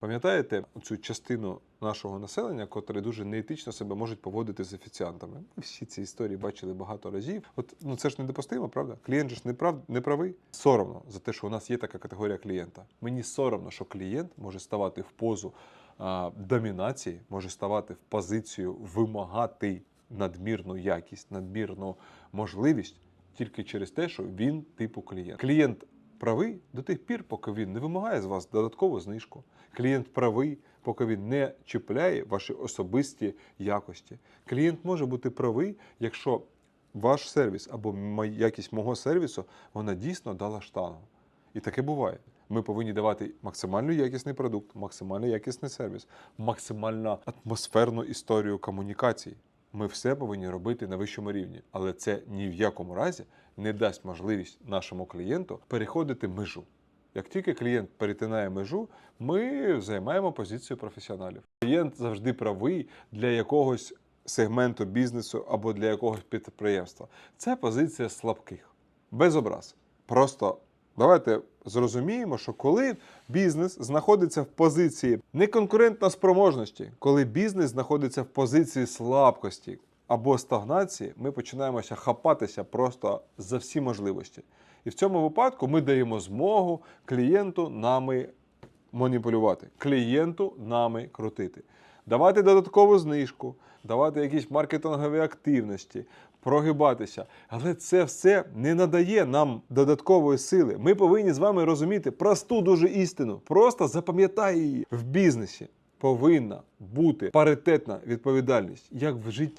Пам'ятаєте цю частину нашого населення, котре дуже неетично себе можуть поводити з офіціантами? Ми всі ці історії бачили багато разів. От ну це ж недопустимо, правда? Клієнт же ж не прав не правий. Соромно за те, що у нас є така категорія клієнта. Мені соромно, що клієнт може ставати в позу а, домінації, може ставати в позицію вимагати надмірну якість, надмірну можливість тільки через те, що він типу клієнт. Клієнт правий до тих пір, поки він не вимагає з вас додаткову знижку. Клієнт правий, поки він не чіпляє ваші особисті якості. Клієнт може бути правий, якщо ваш сервіс або якість мого сервісу вона дійсно дала штангу. І таке буває. Ми повинні давати максимально якісний продукт, максимально якісний сервіс, максимально атмосферну історію комунікацій. Ми все повинні робити на вищому рівні, але це ні в якому разі не дасть можливість нашому клієнту переходити межу. Як тільки клієнт перетинає межу, ми займаємо позицію професіоналів. Клієнт завжди правий для якогось сегменту бізнесу або для якогось підприємства. Це позиція слабких, без образ. Просто давайте зрозуміємо, що коли бізнес знаходиться в позиції неконкурентно спроможності, коли бізнес знаходиться в позиції слабкості або стагнації, ми починаємося хапатися просто за всі можливості. І в цьому випадку ми даємо змогу клієнту нами маніпулювати, клієнту нами крутити, давати додаткову знижку, давати якісь маркетингові активності, прогибатися. Але це все не надає нам додаткової сили. Ми повинні з вами розуміти просту дуже істину. Просто запам'ятай її в бізнесі. Повинна бути паритетна відповідальність, як в житті.